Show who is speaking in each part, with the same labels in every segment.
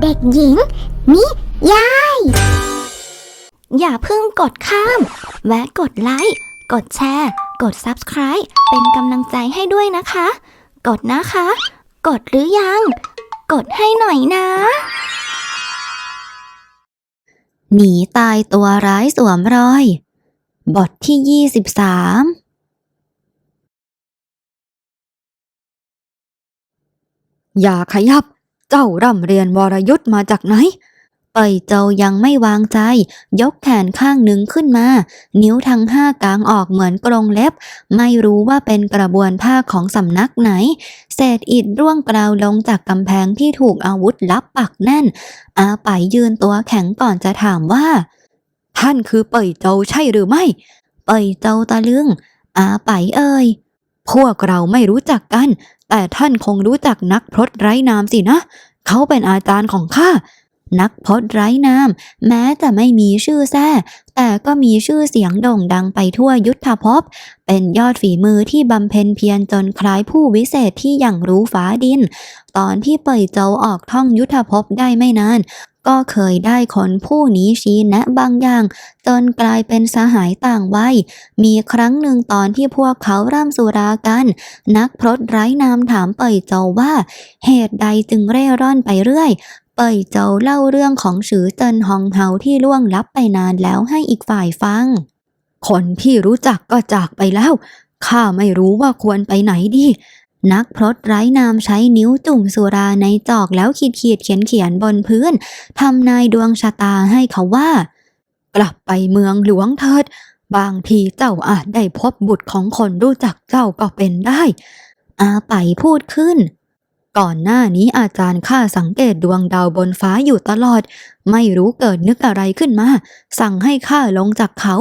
Speaker 1: เด็กหญิง นิยาย อย่าเพิ่งกดข้าม แวะกดไลค์ กดแชร์ กด Subscribe เป็นกำลังใจให้ด้วยนะคะ กดนะคะ กดหรือยัง กดให้หน่อยนะ หนีตายตัวร้ายสวมรอย บทที่ 23
Speaker 2: อย่าขยับ เจ้าร่ำเรียนวรยุทธ์มาจากไหน
Speaker 1: เป่ยเจายังไม่วางใจ ยกแขนข้างหนึ่งขึ้นมา นิ้วทั้งห้ากางออกเหมือนกรงเล็บ ไม่รู้ว่าเป็นกระบวนผ้าของสำนักไหน เศษอิฐร่วงกราวลงจากกำแพงที่ถูกอาวุธลับปักแน่น อาไปยืนตัวแข็งก่อนจะถามว่า
Speaker 2: ท่านคือเป่ยเจ้าใช่หรือไม่
Speaker 1: เป่ยเจาตะลึง อาไปเอ่ย
Speaker 2: พวกเราไม่รู้จักกัน แต่ท่านคงรู้จักนักพรตไร้นามสินะ เขาเป็นอาจารย์ของข้า
Speaker 1: นักพจน์ไร้นาม แม้จะไม่มีชื่อแท้แต่ก็มีชื่อเสียงโด่งดังไปทั่วยุทธภพ เป็นยอดฝีมือที่บำเพ็ญเพียรจนคล้ายผู้วิเศษที่อย่างรู้ฟ้าดิน ตอนที่เป่ยเจาออกท่องยุทธภพได้ไม่นาน ก็เคยได้คนผู้นี้ชี้แนะบางอย่างจนกลายเป็นสหายต่างวัย มีครั้งหนึ่งตอนที่พวกเขาร่ำสุรากัน นักพรตไร้นามถามเป่ยเจาว่า เหตุใดจึงเร่ร่อนไปเรื่อยเป่ยเจาเล่าเรื่องของฉือเจินฮองเฮาที่ล่วงลับไปนานแล้วให้อีกฝ่ายฟัง
Speaker 2: คนที่รู้จักก็จากไปแล้ว ข้าไม่รู้ว่าควรไปไหนดี
Speaker 1: นักพรตไร้นามใช้นิ้วจุ่มสุราในจอกแล้วขีดขีดเขียนเขียนบนพื้นทำนายดวงชะตาให้เขาว่า
Speaker 2: กลับไปเมืองหลวงเถิด บางทีเจ้าอาจได้พบบุตรของคนรู้จักเจ้าก็เป็นได้
Speaker 1: อาไปพูดขึ้น
Speaker 2: ก่อนหน้านี้อาจารย์ข้าสังเกตดวงดาวบนฟ้าอยู่ตลอด ไม่รู้เกิดนึกอะไรขึ้นมา สั่งให้ข้าลงจากเขา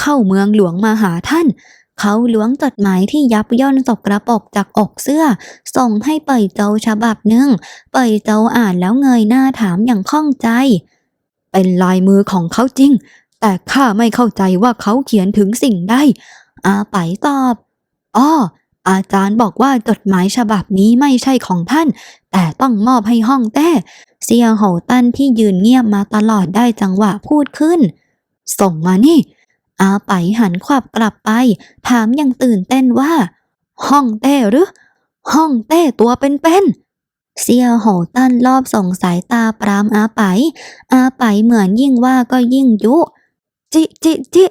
Speaker 2: เข้าเมืองหลวงมาหาท่าน
Speaker 1: เขาล้วงจดหมายที่ยับย่นสกระปกจากอกเสื้อ ส่งให้เป่ยเจ้าฉบับหนึ่ง เป่ยเจ้าอ่านแล้วเงยหน้าถามอย่างข้องใจ
Speaker 2: เป็นลายมือของเขาจริง แต่ข้าไม่เข้าใจว่าเขาเขียนถึงสิ่งใด
Speaker 1: อาไปตอบ
Speaker 2: อ้ออาจารย์บอกว่าจดหมายฉบับนี้ไม่ใช่ของท่าน แต่ต้องมอบให้ห้องแต้
Speaker 1: เซียโหตันที่ยืนเงียบมาตลอดได้จังหวะพูดขึ้น
Speaker 2: ส่งมานี่
Speaker 1: อาไปหันขวับกลับไป ถามอย่างตื่นเต้นว่า
Speaker 2: ห้องเต้หรือ ห้องเต้ตัวเป็นๆ
Speaker 1: เซียโหตั้นรอบส่งสายตาปรามอาไป อาไปเหมือนยิ่งว่าก็ยิ่งยุ
Speaker 2: จิจิจิ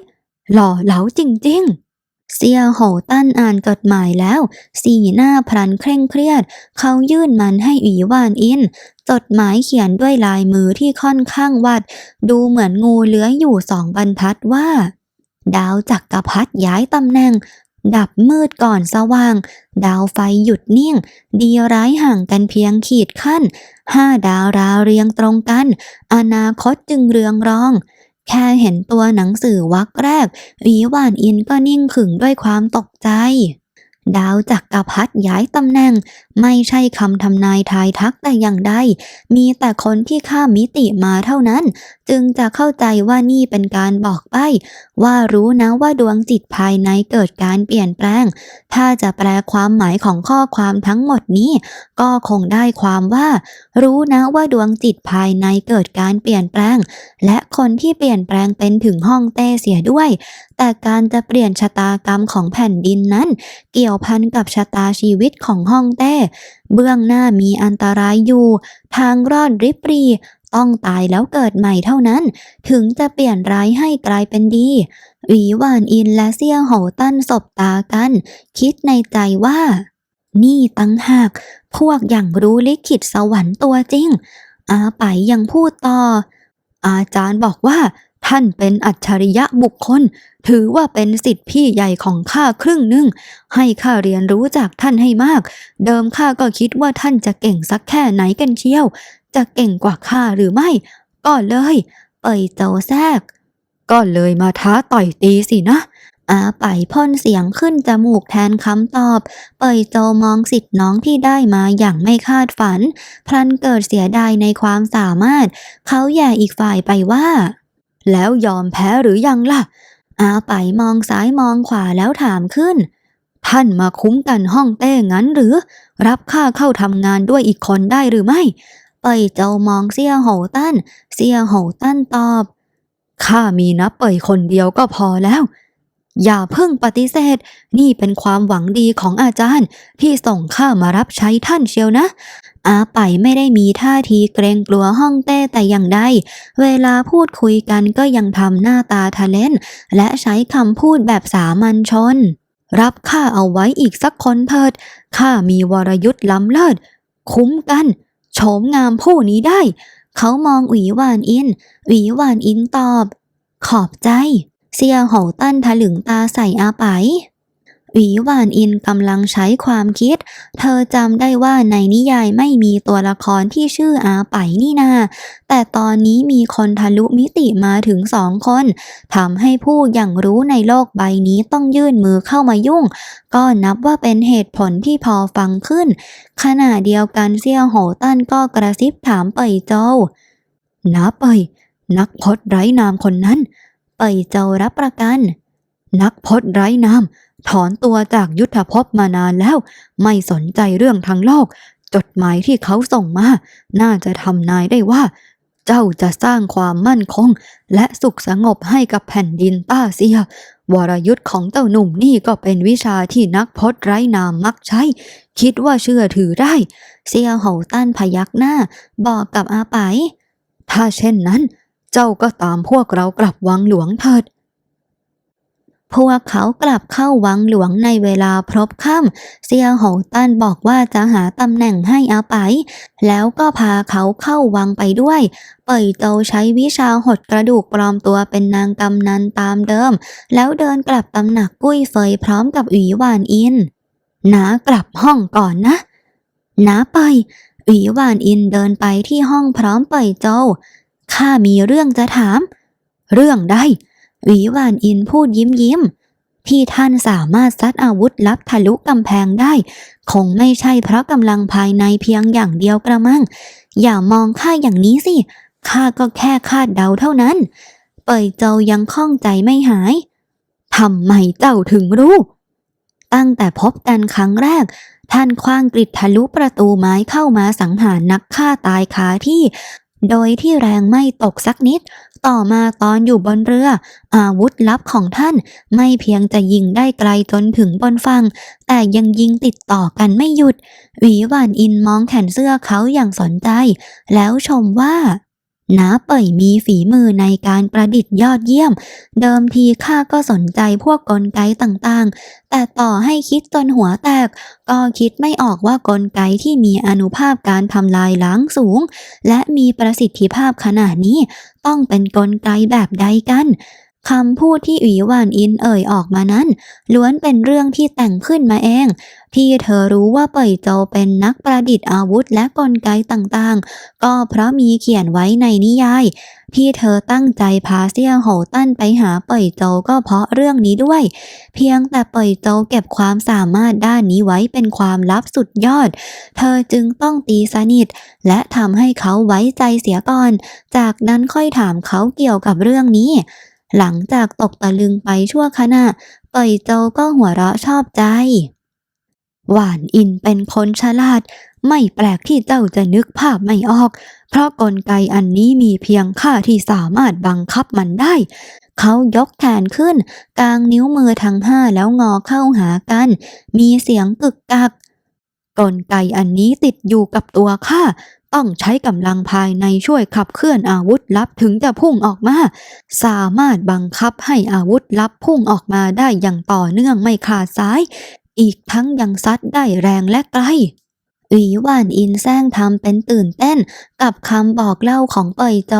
Speaker 2: หล่อเหลาจริงๆ
Speaker 1: เซียโหตั้นอ่านจดหมายแล้ว สีหน้าพลันเคร่งเครียด เขายื่นมันให้อีวานอิน จดหมายเขียนด้วยลายมือที่ค่อนข้างวัด ดูเหมือนงูเลื้อยอยู่สองบรรทัดว่า ดาวจักรพรรดิย้ายตำแหน่ง ดับมืดก่อนสว่าง ดาวไฟหยุดนิ่ง ดีร้ายห่างกันเพียงขีดขั้น ห้าดาวราเรียงตรงกัน อนาคตจึงเรืองรอง แค่เห็นตัวหนังสือวักแรกวีหวานอินก็นิ่งขึงด้วยความตกใจดาวจักรพรรดิย้ายตำแหน่ง ไม่ใช่คำทำนายทายทักแต่อย่างใด มีแต่คนที่ข้ามมิติมาเท่านั้น จึงจะเข้าใจว่านี่เป็นการบอกใบ้ว่ารู้นะว่าดวงจิตภายในเกิดการเปลี่ยนแปลง ถ้าจะแปลความหมายของข้อความทั้งหมดนี้ ก็คงได้ความว่า รู้นะว่าดวงจิตภายในเกิดการเปลี่ยนแปลง และคนที่เปลี่ยนแปลงเป็นถึงห้องเต้เสียด้วย แต่การจะเปลี่ยนชะตากรรมของแผ่นดินนั้น เกี่ยวพันกับชะตาชีวิตของห้องเต้เบื้องหน้ามีอันตรายอยู่ ทางรอดริบรีต้องตายแล้วเกิดใหม่เท่านั้น ถึงจะเปลี่ยนร้ายให้กลายเป็นดีหวีหวานอินและเซี่ยโหตั้นสบตากัน คิดในใจว่า นี่ตั้งหาก พวกอย่างรู้ลิขิตสวรรค์ตัวจริง อาไปยังพูดต่อ
Speaker 2: อาจารย์บอกว่า ท่านเป็นอัจฉริยะบุคคล ถือว่าเป็นสิทธิพี่ใหญ่ของข้าครึ่งหนึ่ง ให้ข้าเรียนรู้จากท่านให้มาก เดิมข้าก็คิดว่าท่านจะเก่งสักแค่ไหนกันเชียว จะเก่งกว่าข้าหรือไม่ ก็เลย
Speaker 1: เป่ยเจ้าแทก
Speaker 2: ก็เลยมาท้าต่อยตีสินะ
Speaker 1: อาไปพ่นเสียงขึ้นจมูกแทนคำตอบ เปยโจมองสิทธิ์น้องที่ได้มาอย่างไม่คาดฝัน พลันเกิดเสียดายในความสามารถ เขาแย่อีกฝ่ายไปว่า
Speaker 2: แล้วยอมแพ้หรือยังล่ะ
Speaker 1: อาไปมองซ้ายมองขวาแล้วถามขึ้น
Speaker 2: ท่านมาคุ้มกันห้องเต้งั้นหรือ รับข้าเข้าทำงานด้วยอีกคนได้หรือไม่
Speaker 1: ไปเจ้ามองเสี่ยโหตั้น เสี่ยโหตั้นตอบ
Speaker 2: ข้ามีนะเปยคนเดียวก็พอแล้ว อย่าเพิ่งปฏิเสธ นี่เป็นความหวังดีของอาจารย์ ที่ส่งข้ามารับใช้ท่านเชียวนะ
Speaker 1: อาไปไม่ได้มีท่าทีเกรงกลัวห้องเต้แต่อย่างใด เวลาพูดคุยกันก็ยังทำหน้าตาทะเลนและใช้คำพูดแบบสามัญชน
Speaker 2: รับข้าเอาไว้อีกสักคนเถิด ข้ามีวรยุทธ์ล้ำเลิศ คุ้มกัน โฉมงามผู้นี้ได้
Speaker 1: เขามองหวีหวานอิน หวีหวานอินตอบ ขอบใจ เสี่ยโหตั้นถลึงตาใส่อาไปหวีหวานอินกำลังใช้ความคิด เธอจำได้ว่าในนิยายไม่มีตัวละครที่ชื่ออาไปนี่นา แต่ตอนนี้มีคนทะลุมิติมาถึงสองคนทำให้ผู้อย่างรู้ในโลกใบนี้ต้องยื่นมือเข้ามายุ่ง ก็นับว่าเป็นเหตุผลที่พอฟังขึ้น ขณะเดียวกันเซี่ยวโหตั้นก็กระซิบถามเป่ยโจว
Speaker 2: นะเปยนักพจน์ไร้นามคนนั้น
Speaker 1: เป่ยโจวรับประกัน
Speaker 2: นักพจน์ไร้นามถอนตัวจากยุทธภพมานานแล้ว ไม่สนใจเรื่องทางโลก จดหมายที่เขาส่งมา น่าจะทำนายได้ว่า เจ้าจะสร้างความมั่นคง และสุขสงบให้กับแผ่นดินต้าเซียวรยุทธ์ของเจ้าหนุ่มนี่ก็เป็นวิชาที่นักพจน์ไร้นามมักใช้ คิดว่าเชื่อถือได้
Speaker 1: เซียวโหตั้นพยักหน้า บอกกับอาไป
Speaker 2: ถ้าเช่นนั้น เจ้าก็ตามพวกเรากลับวังหลวงเถิด
Speaker 1: พวกเขากลับเข้าวังหลวงในเวลาพรบค่ำเซียวโหตันบอกว่าจะหาตำแหน่งให้อาไป แล้วก็พาเขาเข้าวังไปด้วย เป่ยโตใช้วิชาหดกระดูกปลอมตัวเป็นนางกำนันตามเดิม แล้วเดินกลับตำหนักกุ้ยเฟยพร้อมกับหวีหวานอินนากลับห้องก่อนนะนาเป่ยหวีหวานอินเดินไปที่ห้องพร้อมเป่ยโจ ข้ามีเรื่องจะถาม
Speaker 2: เรื่องใด
Speaker 1: หวีหวานอินพูดยิ้มยิ้ม ที่ท่านสามารถซัดอาวุธลับทะลุกำแพงได้ คงไม่ใช่เพราะกำลังภายในเพียงอย่างเดียวกระมัง อย่ามองข้าอย่างนี้สิข้าก็แค่คาดเดาเท่านั้น เป่ยโจวยังข้องใจไม่หาย
Speaker 2: ทำไมเจ้าถึงรู้
Speaker 1: ตั้งแต่พบกันครั้งแรก ท่านคว้างกริดทะลุประตูไม้เข้ามาสังหารนักฆ่าตายคาที่ โดยที่แรงไม่ตกสักนิด ต่อมาตอนอยู่บนเรือ อาวุธลับของท่าน ไม่เพียงจะยิงได้ไกลจนถึงบนฝั่งแต่ยังยิงติดต่อกันไม่หยุด หวีหวานอินมองแขนเสื้อเขาอย่างสนใจ แล้วชมว่า น้าเป่ยมีฝีมือในการประดิษฐ์ยอดเยี่ยม เดิมทีข้าก็สนใจพวกกลไกต่างๆ แต่ต่อให้คิดจนหัวแตก ก็คิดไม่ออกว่ากลไกที่มีอนุภาพการทำลายล้างสูง และมีประสิทธิภาพขนาดนี้ ต้องเป็นกลไกแบบใดกัน คำพูดที่อุ๋ยหวานอินเอ่ยออกมานั้น ล้วนเป็นเรื่องที่แต่งขึ้นมาเอง ที่เธอรู้ว่าเป่ยโจเป็นนักประดิษฐ์อาวุธและกลไกต่างๆ ก็เพราะมีเขียนไว้ในนิยาย ที่เธอตั้งใจพาเซียโหตั้นไปหาเป่ยโจก็เพราะเรื่องนี้ด้วย เพียงแต่เป่ยโจเก็บความสามารถด้านนี้ไว้เป็นความลับสุดยอด เธอจึงต้องตีสนิท และทำให้เขาไว้ใจเสียก่อน จากนั้นค่อยถามเขาเกี่ยวกับเรื่องนี้ หลังจากตกตะลึงไปชั่วขณะเป่ยโจก็หัวเราะชอบใจ หวานอินเป็นคนฉลาด ไม่แปลกที่เจ้าจะนึกภาพไม่ออก เพราะกลไกอันนี้มีเพียงข้าที่สามารถบังคับมันได้ เขายกแขนขึ้น กลางนิ้วมือทั้งห้าแล้วงอเข้าหากัน มีเสียงกึกกัก
Speaker 2: กลไกอันนี้ติดอยู่กับตัวข้า ต้องใช้กำลังภายในช่วยขับเคลื่อนอาวุธลับถึงจะพุ่งออกมา สามารถบังคับให้อาวุธลับพุ่งออกมาได้อย่างต่อเนื่องไม่ขาดสาย อีกทั้งยังซัดได้แรงและไกล
Speaker 1: หวีหวานอินแซงทำเป็นตื่นเต้นกับคำบอกเล่าของเปยโจ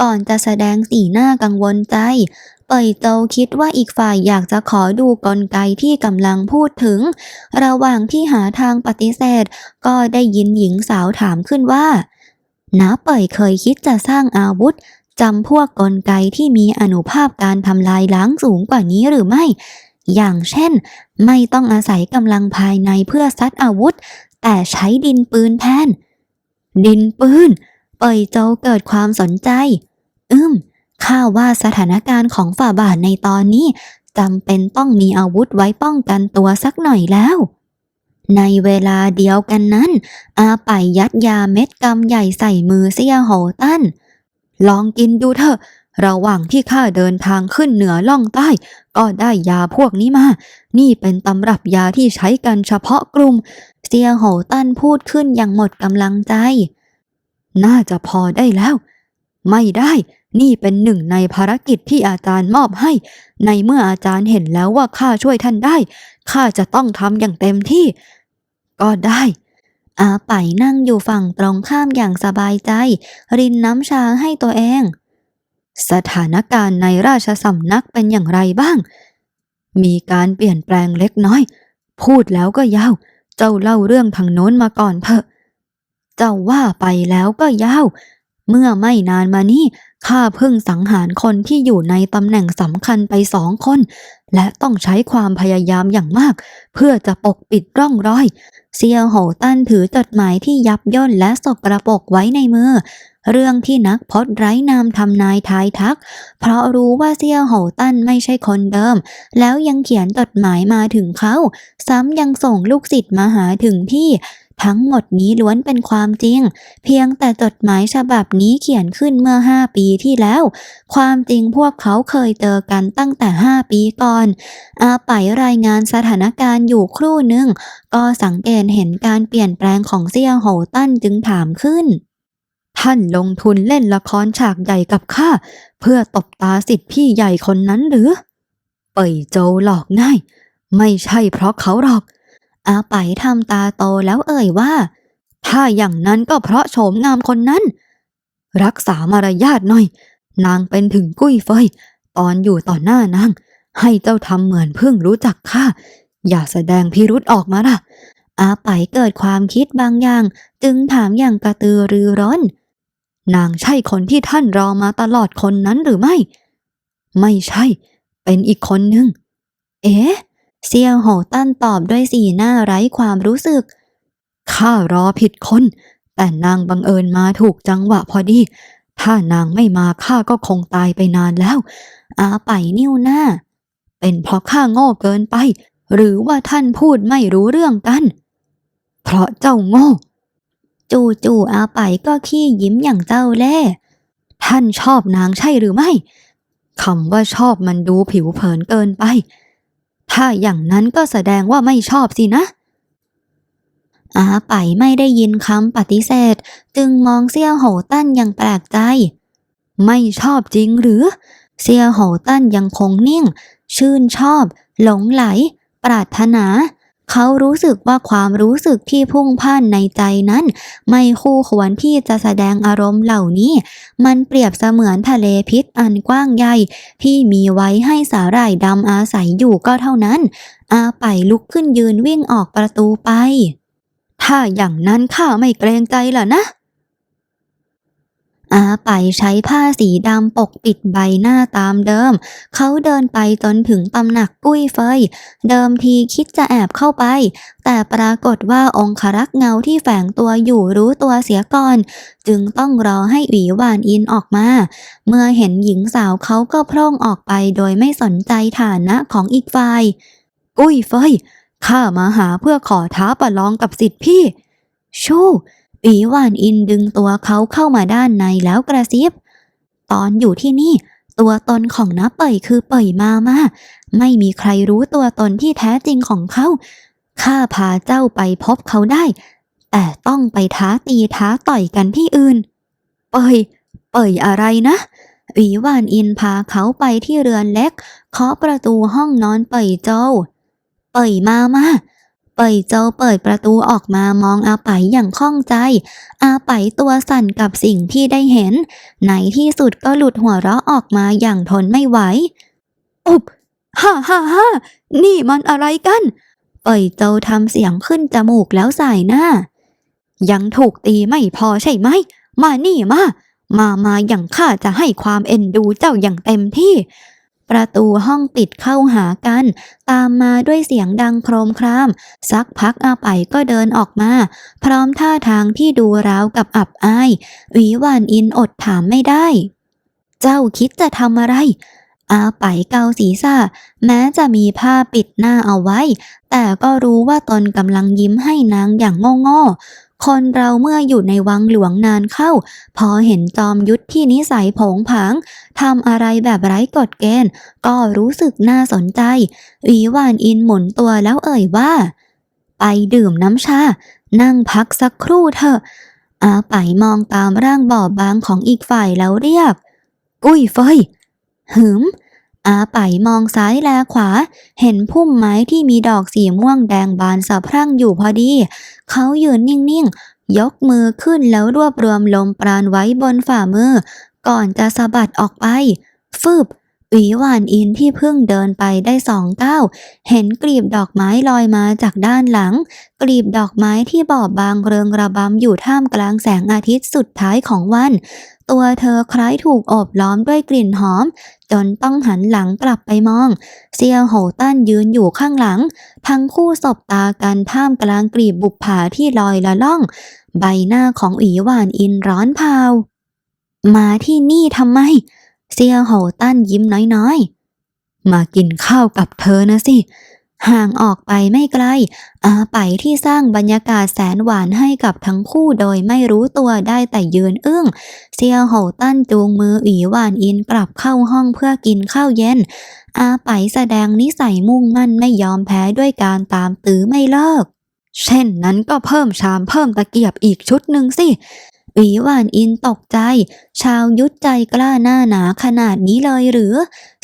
Speaker 1: ก่อนจะแสดงสีหน้ากังวลใจ เป่ยโจวคิดว่าอีกฝ่ายอยากจะขอดูกลไกที่กำลังพูดถึง ระหว่างที่หาทางปฏิเสธ ก็ได้ยินหญิงสาวถามขึ้นว่าน้าเป่ยเคยคิดจะสร้างอาวุธจำพวกกลไกที่มีอนุภาพการทำลายล้างสูงกว่านี้หรือไม่ อย่างเช่น ไม่ต้องอาศัยกำลังภายในเพื่อซัดอาวุธ แต่ใช้ดินปืนแทน ดินปืน เป่ยโจวเกิดความสนใจ อืม ข้าว่าสถานการณ์ของฝ่าบาทในตอนนี้จำเป็นต้องมีอาวุธไว้ป้องกันตัวสักหน่อยแล้ว ในเวลาเดียวกันนั้น อาไปยัดยาเม็ดกำใหญ่ใส่มือเสียโหตั้น
Speaker 2: ลองกินดูเถอะ ระหว่างที่ข้าเดินทางขึ้นเหนือล่องใต้ ก็ได้ยาพวกนี้มา นี่เป็นตำรับยาที่ใช้กันเฉพาะกลุ่ม
Speaker 1: เสียโหตั้นพูดขึ้นอย่างหมดกำลังใจ
Speaker 2: น่าจะพอได้แล้ว ไม่ได้ นี่เป็นหนึ่งในภารกิจที่อาจารย์มอบให้ ในเมื่ออาจารย์เห็นแล้วว่าข้าช่วยท่านได้ ข้าจะต้องทำอย่างเต็มที่ ก็ได้
Speaker 1: อาไปนั่งอยู่ฝั่งตรงข้ามอย่างสบายใจ รินน้ำชาให้ตัวเอง
Speaker 2: สถานการณ์ในราชสำนักเป็นอย่างไรบ้าง มีการเปลี่ยนแปลงเล็กน้อย พูดแล้วก็ยาว เจ้าเล่าเรื่องทางโน้นมาก่อนเถอะ เจ้าว่าไปแล้วก็ยาว เมื่อไม่นานมานี้ข้าเพิ่งสังหารคนที่อยู่ในตำแหน่งสำคัญไปสองคน และต้องใช้ความพยายามอย่างมาก เพื่อจะปกปิดร่องรอย
Speaker 1: เซียวโหตันถือจดหมายที่ยับย่นและสกระปรกไว้ในมือ เรื่องที่นักพจน์ไร้นามทำนายทายทัก เพราะรู้ว่าเซียวโหตันไม่ใช่คนเดิม แล้วยังเขียนจดหมายมาถึงเขา ซ้ำยังส่งลูกศิษย์มาหาถึงที่ ทั้งหมดนี้ล้วนเป็นความจริง เพียงแต่จดหมายฉบับนี้เขียนขึ้นเมื่อห้าปีที่แล้ว ความจริงพวกเขาเคยเจอกันตั้งแต่ห้าปีก่อน อาไปรายงานสถานการณ์อยู่ครู่หนึ่ง ก็สังเกตเห็นการเปลี่ยนแปลงของเซี่ยโหตั้นจึงถามขึ้น
Speaker 2: ท่านลงทุนเล่นละครฉากใหญ่กับข้า เพื่อตบตาสิทธิพี่ใหญ่คนนั้นหรือ เป่ยโจหลอกง่าย ไม่ใช่เพราะเขาหรอก
Speaker 1: อาไปทำตาโตแล้วเอ่ยว่า
Speaker 2: ถ้าอย่างนั้นก็เพราะโฉมงามคนนั้น รักษามารยาทหน่อย นางเป็นถึงกุ้ยเฟย ตอนอยู่ต่อหน้านาง ให้เจ้าทำเหมือนเพิ่งรู้จักข้าอย่าแสดงพิรุษออกมาล่ะ
Speaker 1: อาไปเกิดความคิดบางอย่าง จึงถามอย่างกระตือรือร้น
Speaker 2: นางใช่คนที่ท่านรอมาตลอดคนนั้นหรือไม่ ไม่ใช่ เป็นอีกคนหนึ่ง
Speaker 1: เอ๊ะ เซียวโหตั้นตอบด้วยสีหน้าไร้ความรู้สึก
Speaker 2: ข้ารอผิดคน แต่นางบังเอิญมาถูกจังหวะพอดี ถ้านางไม่มาข้าก็คงตายไปนานแล้ว
Speaker 1: อาไปนิ้วหน้า
Speaker 2: เป็นเพราะข้าโง่เกินไป หรือว่าท่านพูดไม่รู้เรื่องกัน เพราะเจ้าโง่
Speaker 1: จูจู่ๆอาไปก็ขี้ยิ้มอย่างเจ้าเล่
Speaker 2: ท่านชอบนางใช่หรือไม่คำว่าชอบมันดูผิวเผินเกินไป ถ้าอย่างนั้นก็แสดงว่าไม่ชอบสินะ
Speaker 1: อาไปไม่ได้ยินคำปฏิเสธ จึงมองเซี่ยวโหตั้นอย่างแปลกใจ
Speaker 2: ไม่ชอบจริงหรือ
Speaker 1: เซียโหตั้นยังคงนิ่ง ชื่นชอบ หลงไหล ปรารถนา เขารู้สึกว่าความรู้สึกที่พุ่งพ่านในใจนั้น ไม่คู่ควรที่จะแสดงอารมณ์เหล่านี้ มันเปรียบเสมือนทะเลพิษอันกว้างใหญ่ ที่มีไว้ให้สาหร่ายดำอาศัยอยู่ก็เท่านั้น อาไปลุกขึ้นยืนวิ่งออกประตูไป
Speaker 2: ถ้าอย่างนั้นข้าไม่เกรงใจล่ะนะ
Speaker 1: อาไปใช้ผ้าสีดำปกปิดใบหน้าตามเดิม เขาเดินไปจนถึงตำหนักกุ้ยเฟย เดิมทีคิดจะแอบเข้าไป แต่ปรากฏว่าองครักษ์เงาที่แฝงตัวอยู่รู้ตัวเสียก่อน จึงต้องรอให้หวีหวานอินออกมา เมื่อเห็นหญิงสาวเขาก็พร่องออกไปโดยไม่สนใจฐานะของอีกฝ่าย
Speaker 2: กุ้ยเฟยข้ามาหาเพื่อขอท้าประลองกับสิทธิพี่
Speaker 1: ชู่ หวีหวานอินดึงตัวเขาเข้ามาด้านในแล้วกระซิบ ตอนอยู่ที่นี่ ตัวตนของน้าเป่ยคือเป่ยมามาไม่มีใครรู้ตัวตนที่แท้จริงของเขา ข้าพาเจ้าไปพบเขาได้ แต่ต้องไปท้าตีท้าต่อยกันที่อื่น
Speaker 2: เปยเปยอะไรนะ
Speaker 1: หวีหวานอินพาเขาไปที่เรือนเล็กเคาะประตูห้องนอนเป่ยโจเป่ยมามา เป่ยโจวเปิดประตูออกมามองอาไปอย่างข้องใจ อาไปตัวสั่นกับสิ่งที่ได้เห็น ในที่สุดก็หลุดหัวเราะออกมาอย่างทนไม่ไหว
Speaker 2: อุบฮ่าฮ่าฮ่านี่มันอะไรกัน
Speaker 1: เป่ยโจวทำเสียงขึ้นจมูกแล้วใสายหน้า
Speaker 2: ยังถูกตีไม่พอใช่ไหม มานี่มา มามาอย่างข้าจะให้ความเอ็นดูเจ้าอย่างเต็มที่
Speaker 1: ประตูห้องปิดเข้าหากัน ตามมาด้วยเสียงดังโครมคราม สักพักอาไปก็เดินออกมา พร้อมท่าทางที่ดูราวกับอับอายหวีหวานอินอดถามไม่ได้ เจ้าคิดจะทำอะไร อาไปเกาศีรษะแม้จะมีผ้าปิดหน้าเอาไว้ แต่ก็รู้ว่าตนกำลังยิ้มให้นางอย่างโง่ๆ คนเราเมื่ออยู่ในวังหลวงนานเข้า พอเห็นจอมยุทธที่นิสัยผงผางทำอะไรแบบไร้กฎเกณฑ์ ก็รู้สึกน่าสนใจวีวานอินหมุนตัวแล้วเอ่ยว่า ไปดื่มน้ำชา นั่งพักสักครู่เถอะ อาไปมองตามร่างบอบบางของอีกฝ่ายแล้วเรียก กุ้ยเฟยหืม อาไปมองซ้ายแลขวา เห็นพุ่มไม้ที่มีดอกสีม่วงแดงบานสะพรั่งอยู่พอดี เขายืนนิ่งๆ ยกมือขึ้นแล้วรวบรวมลมปราณไว้บนฝ่ามือ ก่อนจะสะบัดออกไป ฟืบ หวีหวานอินที่เพิ่งเดินไปได้สองก้าวเห็นกลีบดอกไม้ลอยมาจากด้านหลัง กลีบดอกไม้ที่บอบบางเริงระบำอยู่ท่ามกลางแสงอาทิตย์สุดท้ายของวัน ตัวเธอคล้ายถูกอบล้อมด้วยกลิ่นหอม จนต้องหันหลังกลับไปมอง เซียวโหตั้นยืนอยู่ข้างหลัง ทั้งคู่สบตากันท่ามกลางกลีบบุปผาที่ลอยละล่อง ใบหน้าของอีหวานอินร้อนเผามาที่นี่ทำไม เซียวโหตั้นยิ้มน้อยๆ มากินข้าวกับเธอนะสิ ห่างออกไปไม่ไกล อาไปที่สร้างบรรยากาศแสนหวานให้กับทั้งคู่โดยไม่รู้ตัวได้แต่ยืนอึ้ง เซียวโหตั้นจูงมืออีหวานอินกลับเข้าห้องเพื่อกินข้าวเย็น อาไปแสดงนิสัยมุ่งมั่นไม่ยอมแพ้ด้วยการตามตื้อไม่เลิกเช่นนั้นก็เพิ่มชามเพิ่มตะเกียบอีกชุดหนึ่งสิ วีหวานอินตกใจ ชาวยุทธใจกล้าหน้าหนาขนาดนี้เลยหรือ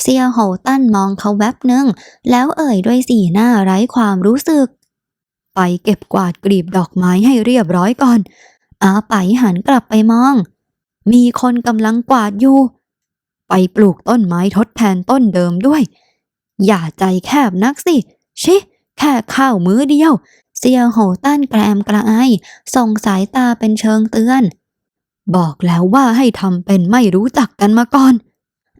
Speaker 1: เซียโหตั้นมองเขาแวบหนึ่ง แล้วเอ่ยด้วยสีหน้าไร้ความรู้สึก ไปเก็บกวาดกลีบดอกไม้ให้เรียบร้อยก่อน อาไปหันกลับไปมอง มีคนกำลังกวาดอยู่ ไปปลูกต้นไม้ทดแทนต้นเดิมด้วย อย่าใจแคบนักสิ ชิ แค่ข้าวมื้อเดียว เซียโหตั้นแกรมกระไอส่งสายตาเป็นเชิงเตือน บอกแล้วว่าให้ทำเป็นไม่รู้จักกันมาก่อน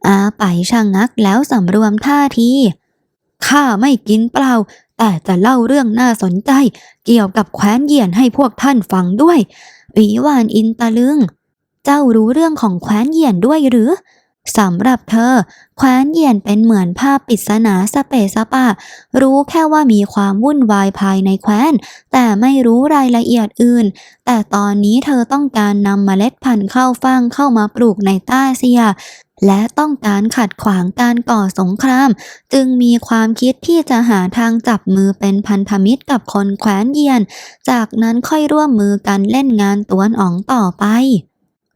Speaker 1: อาไปชะงักแล้วสำรวมท่าทีข้าไม่กินเปล่า แต่จะเล่าเรื่องน่าสนใจ เกี่ยวกับแคว้นเหยียนให้พวกท่านฟังด้วยวีวานอินตะลึง เจ้ารู้เรื่องของแคว้นเหยียนด้วยหรือ สำหรับเธอ แคว้นเยียนเป็นเหมือนภาพปริศนาสเปสปะ รู้แค่ว่ามีความวุ่นวายภายในแคว้น แต่ไม่รู้รายละเอียดอื่น แต่ตอนนี้เธอต้องการนำเมล็ดพันธุ์ข้าวฟ่างเข้ามาปลูกในต้าเซีย และต้องการขัดขวางการก่อสงคราม จึงมีความคิดที่จะหาทางจับมือเป็นพันธมิตรกับคนแคว้นเยียน จากนั้นค่อยร่วมมือกันเล่นงานตวนอ๋องต่อไป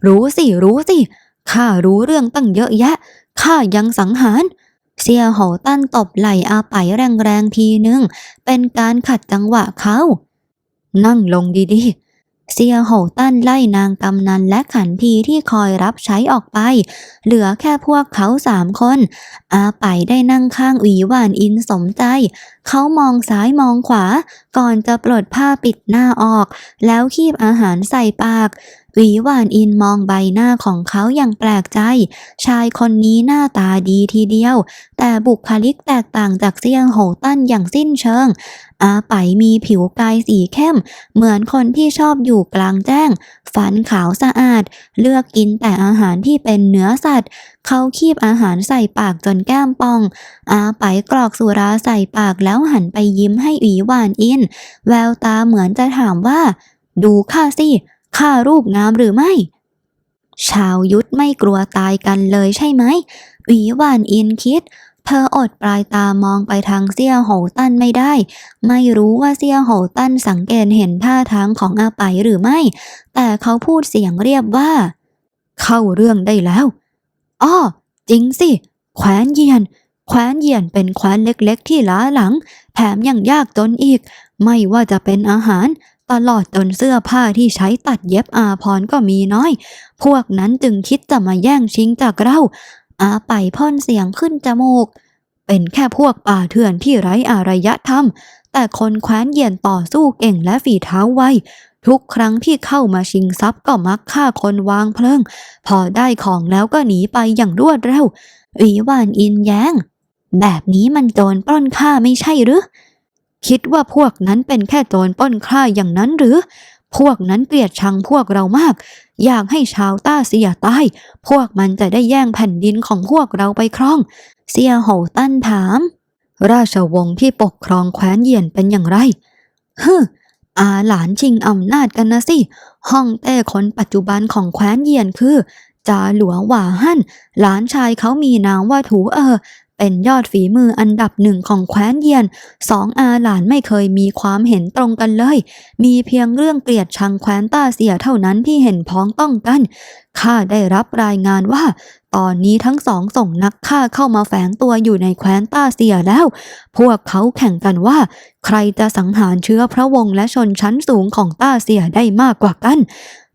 Speaker 1: รู้สิ รู้สิ ข้ารู้เรื่องตั้งเยอะแยะ ข้ายังสังหารเซียโหตั้นตบไหลอาไปแรงๆทีนึง เป็นการขัดจังหวะเขา นั่งลงดีๆเซียโหตั้นไล่นางกำนันและขันทีที่คอยรับใช้ออกไป เหลือแค่พวกเขาสามคน อาไปได้นั่งข้างหวีหวานอินสมใจ เขามองซ้ายมองขวา ก่อนจะปลดผ้าปิดหน้าออก แล้วคีบอาหารใส่ปาก หวีหวานอินมองใบหน้าของเขาอย่างแปลกใจ ชายคนนี้หน้าตาดีทีเดียว แต่บุคลิกแตกต่างจากเซียงโหตั้นอย่างสิ้นเชิง อาไปมีผิวกายสีเข้ม เหมือนคนที่ชอบอยู่กลางแจ้ง ฟันขาวสะอาด เลือกกินแต่อาหารที่เป็นเนื้อสัตว์ เขาคีบอาหารใส่ปากจนแก้มปอง อาไปกรอกสุราใส่ปากแล้วหันไปยิ้มให้หวีหวานอิน แววตาเหมือนจะถามว่า ดูข้าสิ ข้ารูปงามหรือไม่ ชาวยุทธไม่กลัวตายกันเลยใช่ไหมหวีหวานอินคิด เธออดปลายตามองไปทางเซี่ยโหตั้นไม่ได้ ไม่รู้ว่าเซี่ยโหตั้นสังเกตเห็นท่าทางของอาไปหรือไม่ แต่เขาพูดเสียงเรียบว่า เข้าเรื่องได้แล้วอ้อจริงสิแคว้นเยียนแคว้นเยียนเป็นแคว้นเล็กๆที่ล้าหลัง แถมยังยากจนอีก ไม่ว่าจะเป็นอาหาร ตลอดจนเสื้อผ้าที่ใช้ตัดเย็บอาพรก็มีน้อย พวกนั้นจึงคิดจะมาแย่งชิงจากเรา อาไปพ่นเสียงขึ้นจมูก เป็นแค่พวกป่าเถื่อนที่ไร้อารยธรรม แต่คนแคว้นเยียนต่อสู้เก่งและฝีเท้าไวทุกครั้งที่เข้ามาชิงทรัพย์ก็มักฆ่าคนวางเพลิง พอได้ของแล้วก็หนีไปอย่างรวดเร็วหวีวานอินแย้ง แบบนี้มันโจรปล้นฆ่าไม่ใช่หรือ คิดว่าพวกนั้นเป็นแค่โจรปล้นฆ่าอย่างนั้นหรือ พวกนั้นเกลียดชังพวกเรามาก อยากให้ชาวต้าเสียตายพวกมันจะได้แย่งแผ่นดินของพวกเราไปครอง
Speaker 3: เซียโหตั้นถาม
Speaker 1: ราชวงศ์ที่ปกครองแคว้นเยียนเป็นอย่างไรฮึอาหลานชิงอำนาจกันนะสิ ห้องเต้คนปัจจุบันของแคว้นเยียนคือจาหลัวหว่าฮั่นหลานชายเขามีนามว่าถูเออ เป็นยอดฝีมืออันดับหนึ่งของแคว้นเยียนสองอาหลานไม่เคยมีความเห็นตรงกันเลย มีเพียงเรื่องเกลียดชังแคว้นต้าเสียเท่านั้นที่เห็นพ้องต้องกันข้าได้รับรายงานว่า ตอนนี้ทั้งสองส่งนักฆ่าเข้ามาแฝงตัวอยู่ในแคว้นต้าเสียแล้ว พวกเขาแข่งกันว่า ใครจะสังหารเชื้อพระวงศ์และชนชั้นสูงของต้าเสียได้มากกว่ากัน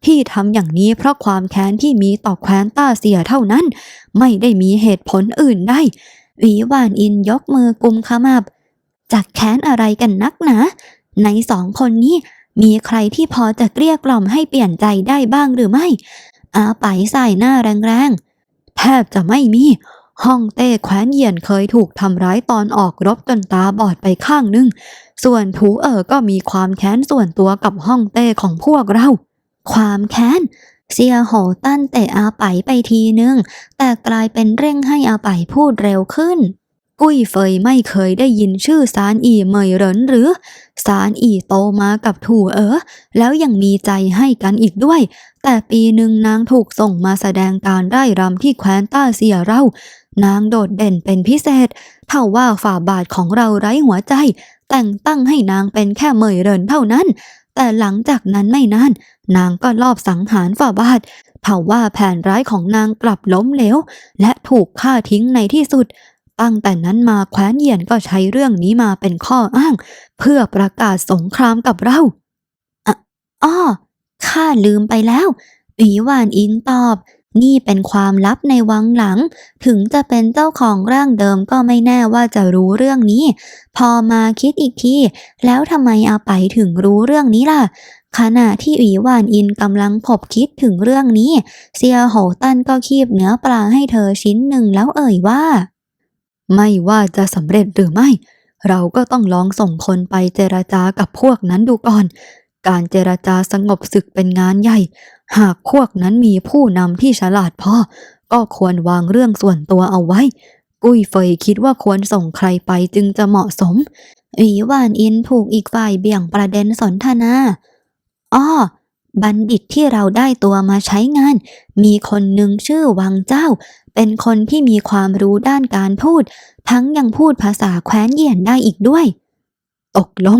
Speaker 1: ที่ทำอย่างนี้เพราะความแค้นที่มีต่อแคว้นต้าเสียเท่านั้น ไม่ได้มีเหตุผลอื่นได้
Speaker 3: วีหวานอินยกมือกุมขมับ จากแค้นอะไรกันนักหนาในสองคนนี้มีใครที่พอจะเกลี้ยกล่อมให้เปลี่ยนใจได้บ้างหรือไม่ อาไปใส่หน้าแรงๆ
Speaker 1: แทบจะไม่มี ห้องเต้แคว้นเหยียนเคยถูกทำร้ายตอนออกรบจนตาบอดไปข้างหนึ่งส่วนถูเอ๋อก็มีความแค้นส่วนตัวกับห้องเต้ของพวกเรา
Speaker 3: ความแค้น เซียโหตั้นเตะอาไปไปทีนึง แต่กลายเป็นเร่งให้อาไปพูดเร็วขึ้น
Speaker 1: กุ้ยเฟยไม่เคยได้ยินชื่อซานอีเมยเหรินหรือซานอีโตมากับถูเอ๋อแล้วยังมีใจให้กันอีกด้วย แต่ปีหนึ่งนางถูกส่งมาแสดงการไร่รำที่แคว้นต้าเซียเรา นางโดดเด่นเป็นพิเศษ เท่าว่าฝ่าบาทของเราไร้หัวใจ แต่งตั้งให้นางเป็นแค่เมยเหรินเท่านั้น แต่หลังจากนั้นไม่นานนางก็ลอบสังหารฝ่าบาทเผาว่าแผนร้ายของนางกลับล้มเหลว และถูกฆ่าทิ้งในที่สุด ตั้งแต่นั้นมาแคว้นเหยียนก็ใช้เรื่องนี้มาเป็นข้ออ้าง เพื่อประกาศสงครามกับเรา
Speaker 3: อ้อข้าลืมไปแล้วอีหวานอินตอบ นี่เป็นความลับในวังหลัง ถึงจะเป็นเจ้าของร่างเดิมก็ไม่แน่ว่าจะรู้เรื่องนี้ พอมาคิดอีกที แล้วทำไมอาไปถึงรู้เรื่องนี้ล่ะ ขณะที่หวีหวานอินกำลังผบคิดถึงเรื่องนี้ เซียโหตันก็คีบเนื้อปลาให้เธอชิ้นหนึ่งแล้วเอ่ยว่า
Speaker 1: ไม่ว่าจะสำเร็จหรือไม่ เราก็ต้องลองส่งคนไปเจรจากับพวกนั้นดูก่อน การเจรจาสงบศึกเป็นงานใหญ่ หากพวกนั้นมีผู้นำที่ฉลาดพอ ก็ควรวางเรื่องส่วนตัวเอาไว้ กุ้ยเฟยคิดว่าควรส่งใครไปจึงจะเหมาะสม
Speaker 3: หวีหวานอินถูกอีกฝ่ายเบี่ยงประเด็นสนทนา อ้อ บัณฑิตที่เราได้ตัวมาใช้งาน มีคนหนึ่งชื่อวังเจ้า เป็นคนที่มีความรู้ด้านการพูด ทั้งยังพูดภาษาแคว้นเยียนได้อีกด้วย
Speaker 1: ตกลง